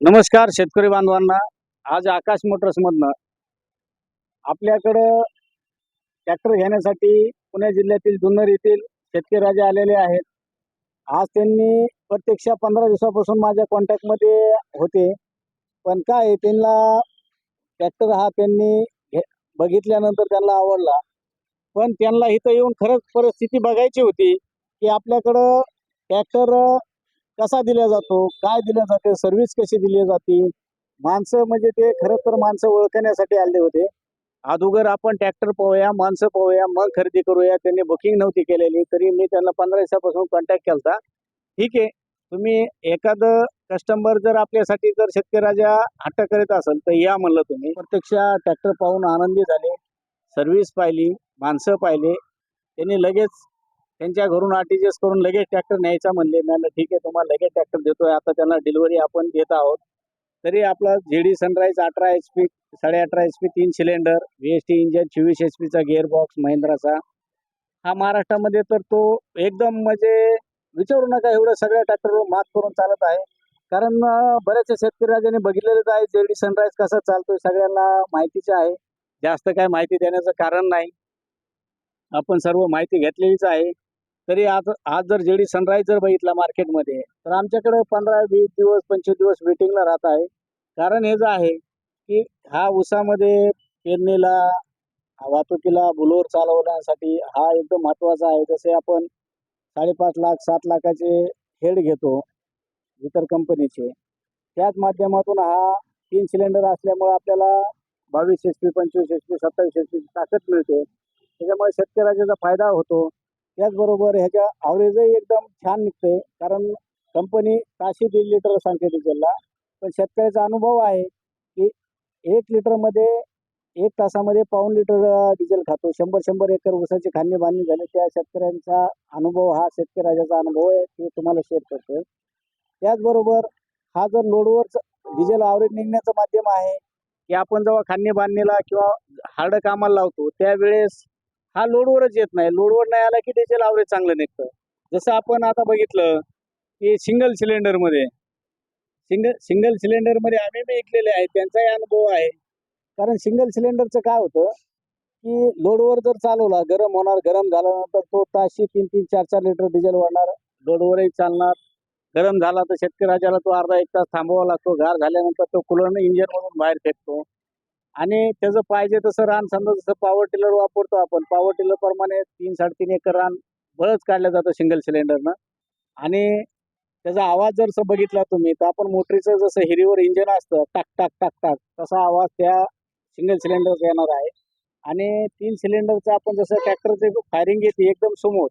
नमस्कार शेतकरी बांधवांना. आज आकाश मोटर्स मधनं आपल्याकडं ट्रॅक्टर घेण्यासाठी पुणे जिल्ह्यातील जुन्नर येथील शेतकरी राजे आलेले आहेत. आज त्यांनी प्रत्यक्ष पंधरा दिवसापासून माझ्या कॉन्टॅक्टमध्ये होते. पण काय त्यांना ट्रॅक्टर हा त्यांनी घे बघितल्यानंतर त्यांना आवडला. पण त्यांना इथं येऊन खरंच परिस्थिती बघायची होती की आपल्याकडं ट्रॅक्टर कसा दिला जातो? काय दिलं जाते? सर्व्हिस कशी दिली जाते? माणसं म्हणजे ते खरं तर माणसं ओळखण्यासाठी आले होते. अगोदर आपण ट्रॅक्टर पाहूया माणसं पाहूया मग खरेदी करूया. त्यांनी बुकिंग नव्हती केलेली तरी मी त्यांना पंधरा दिवसापासून कॉन्टॅक्ट केला ठीक आहे. तुम्ही एखादं कस्टमर जर आपल्यासाठी जर शेतकऱ्याच्या हट्ट करीत असेल तर या म्हणलं तुम्ही. प्रत्यक्ष ट्रॅक्टर पाहून आनंदी झाले. सर्व्हिस पाहिली माणसं पाहिले. त्यांनी लगेच त्यांच्या घरून आरटीजीएस करून लगेच ट्रॅक्टर न्यायचा म्हणले. मी म्हणलं ठीक आहे तुम्हाला लगेच ट्रॅक्टर देतोय. आता त्यांना डिलिव्हरी आपण देत आहोत. तरी आपला जे डी सनराईज अठरा एच पी साडे अठरा एच पी तीन cylinder V S T engine चोवीस एच पीचा गिअर बॉक्स महिंद्राचा. हा महाराष्ट्रामध्ये तर तो एकदम म्हणजे विचारू नका एवढं सगळ्या ट्रॅक्टरवर मात करून चालत आहे. कारण बऱ्याचशा शेतकरी राजांनी बघितलेलंच आहे जे डी सनराईज कसा चालतोय सगळ्यांना माहितीच आहे. जास्त काय माहिती देण्याचं कारण नाही. आपण सर्व माहिती घेतलेलीच आहे. तरी आज आज जर जेडी सनराईज जर बघितला मार्केटमध्ये तर आमच्याकडे पंधरा वीस दिवस पंचवीस दिवस वेटिंगला राहत आहे. कारण हे जे आहे की हा उसामध्ये पेरणीला वाहतुकीला बुलोर चालवण्यासाठी हा एकदम महत्त्वाचा आहे. जसे आपण साडेपाच लाख सात लाखाचे हेड घेतो इतर कंपनीचे त्याच माध्यमातून हा तीन सिलेंडर असल्यामुळे आपल्याला बावीस एच पी पंचवीस एच पी सत्तावीस एच पी ताकद मिळते. त्याच्यामुळे शेतकऱ्याचा फायदा होतो. त्याचबरोबर ह्याच्या ॲव्हरेजही एकदम छान निघते कारण कंपनी ताशी दीड लिटर सांगते डिझेलला पण शेतकऱ्याचा अनुभव आहे की एक लिटरमध्ये एक तासामध्ये पाऊन लिटर डिझेल खातो. शंभर शंभर एकर ऊसाची खांदी बांधणी झाली. त्या शेतकऱ्यांचा अनुभव हा शेतकरी राजाचा अनुभव आहे ते तुम्हाला शेअर करतोय. त्याचबरोबर हा जर लोडवर डिझेल ॲव्हरेज निघण्याचं माध्यम आहे की आपण जेव्हा खांदी बांधणीला किंवा हार्ड कामाला लावतो त्यावेळेस हा लोडवरच येत नाही. लोडवर नाही आला की डिझेल ॲव्हरेज चांगलं निघतं जसं आपण आता बघितलं की सिंगल सिलेंडरमध्ये सिंगल सिंगल सिलेंडरमध्ये आम्ही बी ऐकलेले आहेत त्यांचाही अनुभव आहे. कारण सिंगल सिलेंडरचं काय होतं की लोडवर जर चालवला गरम होणार गरम झाल्यानंतर तो ताशी तीन तीन चार चार लिटर डिझेल वाढणार लोडवरही चालणार. गरम झाला तर शेतकऱ्याला तो अर्धा एक तास थांबावा लागतो. गार झाल्यानंतर तो कुलरनं इंजिनमधून बाहेर फेकतो. आणि त्याचं पाहिजे तसं रान समजा जसं पॉवर टिलर वापरतो आपण पॉवर टिलर प्रमाणे तीन साडेतीन एकर रान बळच काढलं जातं सिंगल सिलेंडरनं आणि त्याचा आवाज जर बघितला तुम्ही तर आपण मोटरीचं जसं हिरीवर इंजन असतं टाक टाक टाक टाक तसा आवाज त्या सिंगल सिलेंडरचा येणार आहे. आणि तीन सिलेंडरचं आपण जसं ट्रॅक्टरचे फायरिंग येते एकदम समोर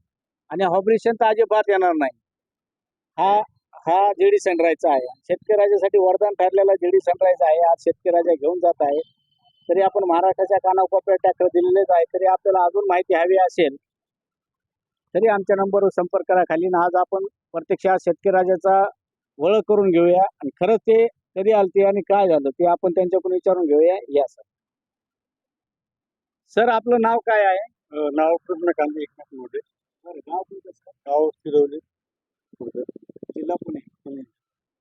आणि ऑपरेशन तर अजिबात येणार नाही. हा हा जेडी सनराईजचा आहे. शेतकरी वरदान ठरलेला जेडी सनराईज आहे. आज शेतकरी राजा घेऊन जात आहे. तरी आपण महाराष्ट्राच्या कानाकोपऱ्यात ट्रॅक्टर दिलेलेच आहे. तरी आपल्याला अजून माहिती हवी असेल तरी आमच्या नंबरवर संपर्क करा खाली. आज आपण प्रत्यक्षात शेतकरी राजाचा ओळख करून घेऊया. आणि खरंच ते कधी आलते आणि काय झालं ते आपण त्यांच्याकडून विचारून घेऊया. या सर. सर आपलं नाव काय आहे? नाव कृष्णकांत एकनाथ मोठे. बरं गाव तुमचं सर? गाव शिरवली जिल्हा पुणे.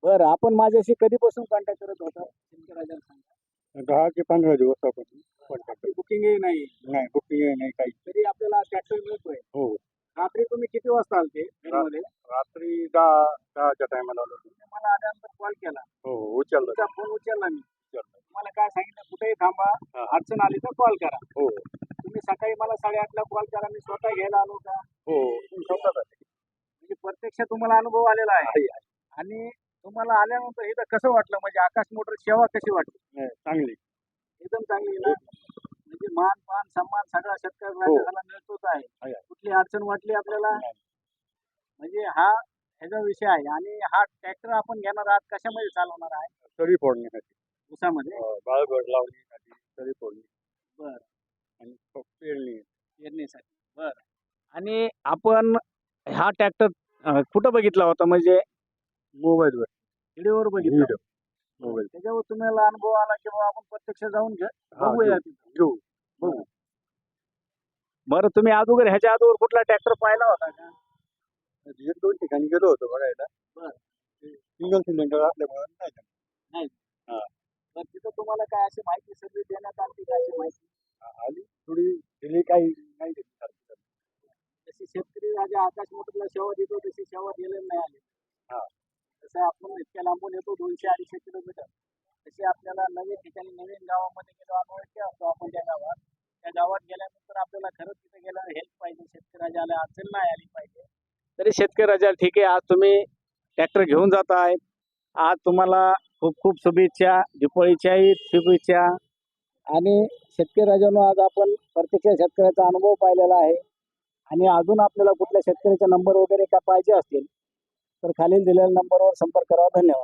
बरं आपण माझ्याशी कधीपासून कॉन्टॅक्ट करत होता? शेतकरी राजाला सांगा. दहा ते पंधरा दिवसापासून contact. बुकिंगही नाही. नाही बुकिंग नाही काही. तरी आपल्याला ट्रॅक्टर मिळतोय हो. रात्री तुम्ही किती वाजता आलते? रात्री दहा दहाच्या टायमाला आलो मला आल्यानंतर कॉल केला. हो हो उचललं. फोन उचलला मी. तुम्हाला काय सांगितलं? कुठेही थांबा. हा. अडचण आली तर कॉल करा. हो. तुम्ही सकाळी मला साडेआठला कॉल. करा मी स्वतः घ्यायला आलो का हो स्वतःच आले. म्हणजे प्रत्यक्ष तुम्हाला अनुभव आलेला आहे. आणि तुम्हाला आल्यानंतर इथं कसं वाटलं? म्हणजे आकाश मोटर सेवा कशी वाटली? चांगली. एकदम चांगली ना? म्हणजे मान मान सन्मान सगळा शेतकरी हो. मिळतोच आहे. कुठली अडचण वाटली आपल्याला. म्हणजे हा ह्याचा विषय आहे. आणि हा ट्रॅक्टर आपण घेणार आहात कशामध्ये चालवणार आहे? तरी फोडण्यासाठी. उसामध्ये अ, बाळगड लावण्यासाठी तरी फोडणी. बरं. आणि पेरणी. पेरणीसाठी. बरं. आणि आपण हा ट्रॅक्टर कुठं बघितला होता? म्हणजे मोबाईलवर. व्हिडिओवर बघितला. व्हिडिओ. मोबाईल. त्याच्यावर तुम्हाला अनुभव आला की बाबा आपण प्रत्यक्ष जाऊन घे. हा, बघूया घेऊ. बघू. बरं तुम्ही अगोदर ह्याच्या अगोदर कुठला ट्रॅक्टर पाहिला होता का? एक दोन ठिकाणी गेलो होतो बघायला. सिंगल सिलेंडर असल्यामुळे नाही जमलं. अशी माहिती सगळी देण्यात आली का अशी माहिती? आली. थोडी दिली काही नाही दिली. सारखी. जशी शेतकरी राजा आकाश मोटरला सेवा देतो तशी सेवा दिलेली नाही आली. हा. इतक्या लांबून येतो दोनशे अडीचशे किलोमीटर. तशी आपल्याला नवीन ठिकाणी नवीन गावामध्ये गेलो अनोळखी असतो आपण त्या गावात. त्या गावात गेल्यानंतर आपल्याला खरंच तिथे गेल्यावर हेल्प पाहिजे. शेतकरी अडचण नाही आली पाहिजे. तरी शेतकरी राजा ठीक आहे आज तुम्ही ट्रॅक्टर घेऊन जात आहे आज तुम्हाला खूप खूप शुभेच्छा दीपावलीच्याही शुभेच्छा. आणि शेतकरी राजानं आज आपण प्रत्यक्ष शेतकऱ्याचा अनुभव पाहिलेला आहे. आणि अजून आपल्याला कुठल्या शेतकऱ्याचा नंबर वगैरे काय पाहिजे असतील तर खालील दिलेल्या नंबरवर संपर्क करावा. धन्यवाद.